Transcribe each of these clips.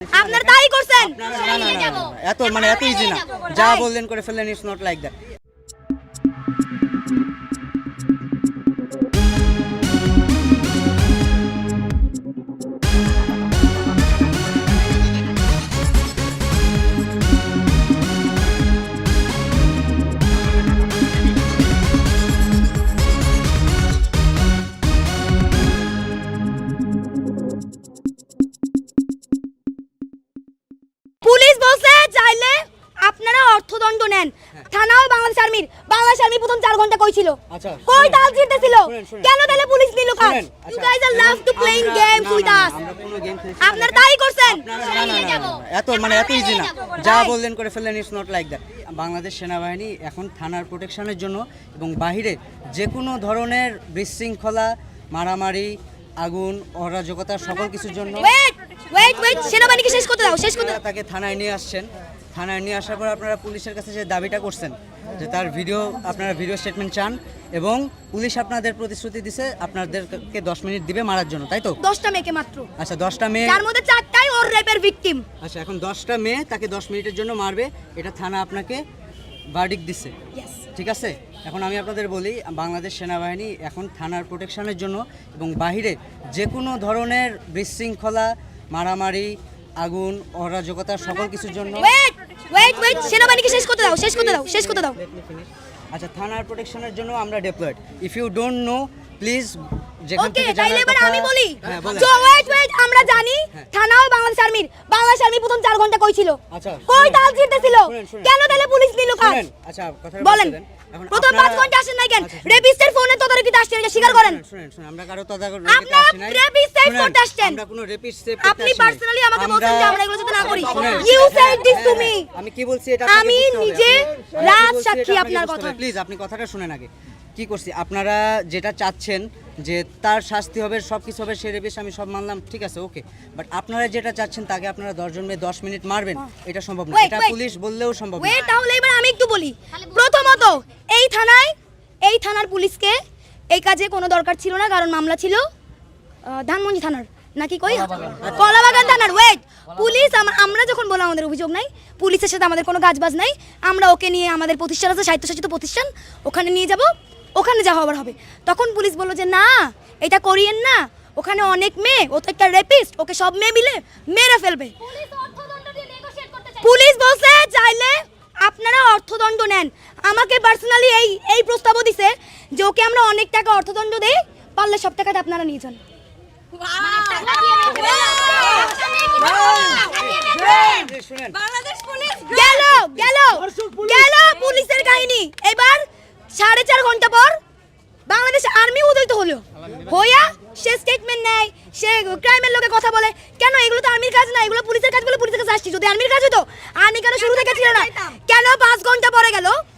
আপনারা তাই করছেন এত মানে এত ইজি না যা বললেন করে ফেললেন it's not like that Bangladesh প্রথম ঘণ্টা কই ছিল আচ্ছা, কই তাল। কেন তাহলে পুলিশ নিল কাজ? You guys are love to playing games with us. আপনারা তাই করছেন? এত মানে এত ইজি না। যা বললেন করে ফেললেন it's not like that Bangladesh সেনাবাহিনী এখন থানার প্রোটেকশনের জন্য এবং বাহিরে যে কোনো ধরনের বিশৃঙ্খলা মারামারি আগুন অরাজকতা সকল কিছুর জন্য ওয়েট ওয়েট ওয়েট সেনাবাহিনীকে শেষ করতে দাও শেষ করতে তাকে থানায় নিয়ে আসছেন। থানায় নিয়ে আসার পর আপনারা পুলিশের কাছে যে দাবিটা করছেন যে তার ভিডিও আপনারা ভিডিও স্টেটমেন্ট চান এবং পুলিশ আপনাদের প্রতিশ্রুতি দিছে আপনাদেরকে দশ মিনিট দিবে মারার জন্য তাই তো? দশটা মেয়েকে মাত্র। আচ্ছা দশটা মেয়ে যার মধ্যে চারটাই ওর রেপের ভিকটিম আচ্ছা এখন দশটা মেয়ে তাকে দশ মিনিটের জন্য মারবে এটা থানা আপনাকে ভার্ডিক দিছে। ঠিক আছে? এখন আমি আপনাদের বলি বাংলাদেশ সেনাবাহিনী এখন থানার প্রোটেকশনের জন্য এবং বাহিরে যে কোনো ধরনের বিশৃঙ্খলা মারামারি আগুন অরাজকতা সকল কিছুর জন্য ওয়েট ওয়েট সেনাবাহিনীকে শেষ করতে দাও শেষ করতে দাও শেষ করতে দাও. আচ্ছা থানার প্রোটেকশনের জন্য আমরা deployed if you don't know please okay তাইলে এবার আমি বলি। তো ওয়েট ওয়েট আমরা জানি হ্যাঁ। থানাও বাংলাদেশ আর্মির। বাংলাদেশ আর্মি প্রথম চার ঘণ্টা কই ছিল? আচ্ছা, কই তাল জিতেছিল। কেন তাহলে পুলিশ নিল কাজ আচ্ছা কথা বলেন। প্রথম আপনারা- পাঁচ ঘণ্টা আসেন নাই কেন? আচ্ছা, রেপিস্টের ফোনে তদারকিতে আসছেন এটা স্বীকার করেন। শুনেন, শুনেন আমরা কারও তদারকি আপনারা আসি নাই। rapist save শুনেন, করতে আসছেন। আমরা কোনো রেপিস্ট সেভ আপনি পার্সোনালি আমাকে বলছেন যে আমরা এগুলো যাতে না করি। ইউ হ্যাঁ, সেড দিস হ্যাঁ, টু হ্যাঁ, মি আমি কি বলছি এটা আমি নিজে রাজ সাক্ষী আপনার কথা। প্লিজ আপনি কথাটা শুনেন আগে। কি করছি? আপনারা যেটা চাচ্ছেন যে তার শাস্তি হবে সব কিছু হবে সে রেপিস আমি সব মানলাম ঠিক আছে ওকে। বাট আপনারা যেটা চাচ্ছেন তাকে আপনারা দশজন মেয়ে দশ মিনিট মারবেন এটা সম্ভব না। এটা পুলিশ বললেও সম্ভব না। তাহলে এবার আমি একটু বলি। প্রথমত এই থানায় এই থানার পুলিশকে এই কাজে কোনো দরকার ছিল না কারণ মামলা ছিল ধানমন্ডি থানার। নাকি কই? কলাবাগান থানার। ওয়েট পুলিশ আমরা যখন বললাম আমাদের অভিযোগ নাই পুলিশের সাথে আমাদের কোনো কাজবাজ নাই আমরা ওকে নিয়ে আমাদের প্রতিষ্ঠান আছে স্বায়ত্তশাসিত প্রতিষ্ঠান ওখানে নিয়ে যাব ওখানে যা হবার হবে। তখন পুলিশ বলল যে না এটা করিয়েন না ওখানে অনেক মেয়ে ও তো একটা রেপিস্ট ওকে সব মেয়ে মিলে মেরে ফেলবে। পুলিশ বলছে চাইলে আপনারা অর্থদণ্ড নেন আমাকে পার্সোনালি এই এই প্রস্তাবও দিছে যে ওকে আমরা অনেক টাকা অর্থদণ্ড দেই, পারলে সব টাকাটা আপনারা নিয়ে যান। সাড়ে চার ঘণ্টা আর্মি হলো। স্টেটমেন্ট নেয়, সে ক্রাইমের লোকে কথা বলে, কেন এগুলো তো আর্মির কাজ না? এগুলো পুলিশের পুলিশের যদি আর্মির কাজ হতো আর্মি কেন শুরু থেকে কেন পাঁচ ঘণ্টা।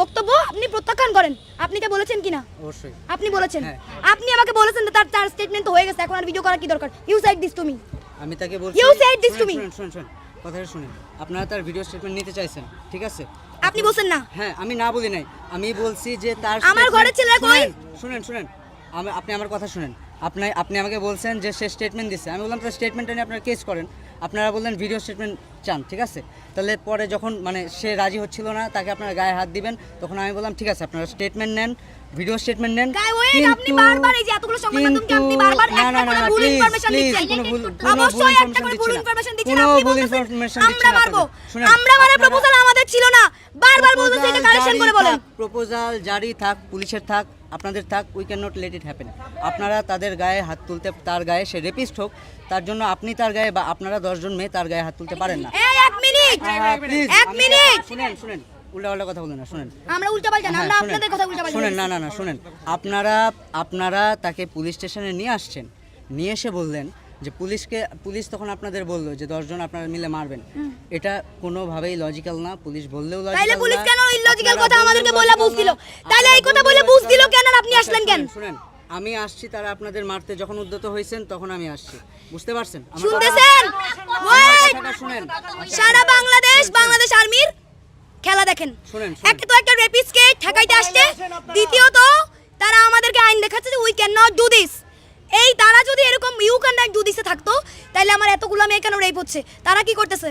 বক্তব্য আপনি প্রত্যাখ্যান করেন। আপনি কে বলেছেন কিনা? অবশ্যই। আপনি বলেছেন। হ্যাঁ। আপনি আমাকে বলেছেন তার তার স্টেটমেন্ট তো হয়ে গেছে এখন আর ভিডিও করার কি দরকার? You said this to me আমি তাকে বলছি this to শুনেন, me. শুনেন শুনেন শুনেন কথাটা শুনেন। আপনারা তার ভিডিও স্টেটমেন্ট নিতে চাইছেন ঠিক আছে? আপনি বলছেন না। হ্যাঁ আমি না বলি নাই। আমি বলছি যে তার আমার ঘরের ছেলেরা কই? শুনেন, শুনেন আপনি আমার কথা শুনেন। আপনি আপনি আমাকে বলছেন যে সে স্টেটমেন্ট দিচ্ছে আমি বললাম তার স্টেটমেন্টটা নিয়ে আপনারা কেস করেন। আপনারা বললেন ভিডিও স্টেটমেন্ট চান ঠিক আছে? তাহলে পরে যখন মানে সে রাজি হচ্ছিল না তাকে আপনারা গায়ে হাত দিবেন তখন আমি বললাম ঠিক আছে আপনারা স্টেটমেন্ট নেন ভিডিও স্টেটমেন্ট নেন। আপনি বারবার এই যে এতগুলো সংবাদ মাধ্যমকে আপনি বারবার না একটা না না করে ভুল প্লিজ দিচ্ছেন। কোনো ভুল ভুল অবশ্যই একটা ইনফরমেশন করে ভুল দিচ্ছি না। দিচ্ছেন। কোনো আপনি ভুল ইনফরমেশন দিচ্ছি আমরা না। শুনেন, আমরা মানে প্রপোজাল আমাদের ছিল না। বারবার বলতেছে এটা কালেকশন করে বলেন। প্রপোজাল জারি থাক পুলিশের থাক আপনাদের থাক we can not let it happen আপনারা তাদের গায়ে হাত তুলতে তার গায়ে সে রেপিস্ট হোক তার জন্য আপনি তার গায়ে বা আপনারা দশজন মেয়ে তার গায়ে হাত তুলতে পারেন না। মিনিট! এক মিনিট! শুনেন শুনেন। উল্টা পাল্টা কথা বলেন না শুনেন। আমরা উল্টা পাল্টা না হ্যাঁ, আমরা। আপনাদের কথা উল্টা পাল্টা শুনেন না না না শুনেন। আপনারা আপনারা তাকে পুলিশ স্টেশনে নিয়ে আসছেন নিয়ে এসে বললেন যে পুলিশকে পুলিশ তখন আপনাদের বলল যে দশজন আপনারা মিলে মারবেন। এটা কোনোভাবেই লজিক্যাল না পুলিশ বললেও তাইলে পুলিশ কেন ইলজিক্যাল কথা আমাদেরকে বলে বুঝছিল? তাইলে এই কথা বলে বুঝছিল কেন আপনি আসলেন কেন? শুনেন আমি আসছি তারা আপনাদের মারতে যখন উদ্যত হয়েছেন তখন আমি আসছি। বুঝতে পারছেন? শুনতেছেন কথা- ওয়েট কথাটা শুনেন সারা বাংলাদেশ বাংলাদেশ আর্মির খেলা দেখেন। একটা তো একটা রেপিসকে ঠেকাইতে আসছে। দ্বিতীয়ত তারা আমাদেরকে আইন দেখাচ্ছে যে we can not do this এই তারা যদি এরকম ইউ ক্যান নট ডু দিসে থাকতো তাহলে আমার এতগুলো মেয়ে কেন রেপ হচ্ছে? তারা কি করতেছে?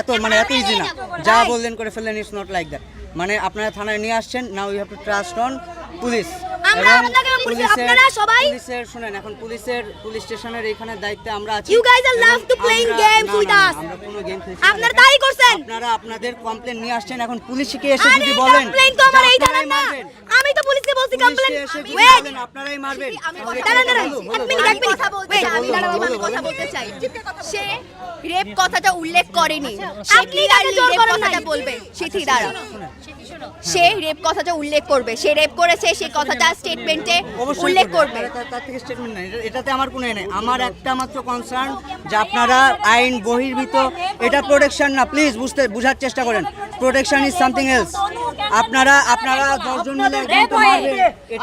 এত মানে এত ইজি না। যা বললেন করে ফেললেন ইটস নট লাইক দ্যাট মানে আপনারা থানায় নিয়ে আসছেন now you have to trust on police. আমরা আপনাকে পুলিশ- আপনারা সবাই- পুলিশের শুনেন এখন পুলিশের পুলিশ স্টেশনের এখানে দায়িত্বে আমরা আছি। কোনো গেম খেলছি আপনারা তাই করছেন। আপনারা আপনাদের কমপ্লেন নিয়ে আসছেন এখন পুলিশকে এসে যদি বলেন কমপ্লেইন তো আমার এই আপনারাই না। আমি তো পুলিশকে বলছি ওয়েট আপনারাই মারবেন। আমি। কথা বলতে আমি। কথা বলতে চাই। সে রেপ কথাটা উল্লেখ করেনি। সে আপনি তাকে জোর করেন কথাটা নাই। বলবে সিথি দাঁড়া সে রেপ কথাটা উল্লেখ করবে সে রেপ করেছে সেই কথাটা স্টেটমেন্টে উল্লেখ করবে। তার- থেকে স্টেটমেন্ট নাই এটাতে আমার কোনো নেই আমার একটা মাত্র কনসার্ন যে আপনারা আইন বহির্ভূত এটা প্রোটেকশন না প্লিজ বুঝতে বুঝার চেষ্টা করেন প্রোটেকশন ইজ সামথিং এলস আপনারা আপনারা দশজন মিলে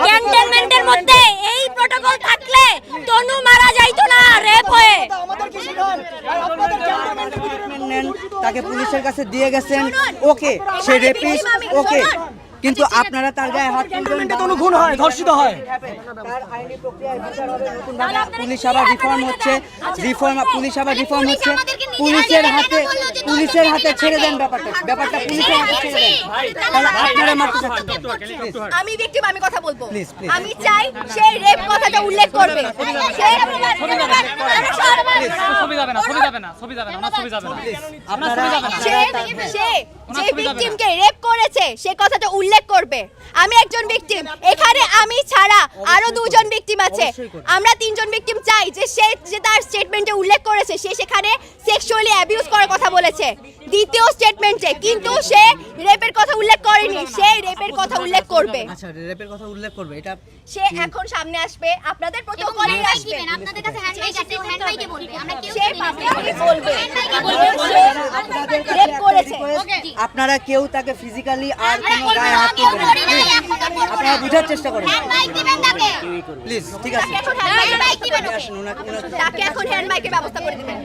ক্যান্টনমেন্টের মধ্যে এই প্রোটোকল থাকলে তনু মারা যাইতো না রেপ হয়ে আমাদের কি শিখান আর আপনাদের ক্যান্টনমেন্টের ভিতরে statement নেন তাকে পুলিশের কাছে দিয়ে গেছেন। ওকে সে রেপিস ওকে। কিন্তু আপনারা তার গায়ে হাত তুলবেন তো খুন হয় ধর্ষিত হয়। তার আইনি প্রক্রিয়ায় বিচার হবে নতুনভাবে পুলিশ আবার রিফর্ম হচ্ছে রিফর্ম পুলিশ আবার রিফর্ম হচ্ছে পুলিশের হাতে পুলিশের হাতে ছেড়ে দেন ব্যাপারটা ব্যাপারটা পুলিশের হাতে ছেড়ে দেন। তাহলে আপনারা মারতে চাচ্ছেন. আমি ভিকটিম আমি কথা বলব। Please, please. আমি চাই সে রেপ কথাটা উল্লেখ করবে। ছবি যাবে না ছবি যাবে না ছবি যাবে না ছবি যাবে না আপনারা যে। ভিকটিমকে রেপ করেছে সে কথাটা উল্লেখ করবে। আমি একজন ভিকটিম এখানে আমি ছাড়া আরও দুজন ভিকটিম আছে। আমরা তিনজন ভিকটিম চাই যে সে যে তার স্টেটমেন্টে উল্লেখ করেছে সে সেখানে সেক্সুয়ালি অ্যাবিউজ করার কথা বলেছে। দ্বিতীয় স্টেটমেন্টে কিন্তু সে রেপের কথা উল্লেখ করেনি। সে রেপের কথা উল্লেখ করবে। আচ্ছা রেপের কথা উল্লেখ করবে। এটা সে এখন সামনে আসবে। আপনাদের প্রোটোকলে আসবে। আপনাদের কাছে হ্যান্ডমাইক আছে হ্যান্ডমাইকে বলবে? আমরা কেউ সে পাবলিকলি বলবে। আপনাদের কাছে রেপ করেছে। Request, আপনারা কেউ তাকে ফিজিক্যালি আর কোনো গায়ে হাত দিবেন তুলবেন করি নাই, এখন তো করব আপনারা বোঝার চেষ্টা করেন। প্লিজ ঠিক আছে। আসুন ওনাকে এখন হ্যান্ড ব্যবস্থা করে দিবেন।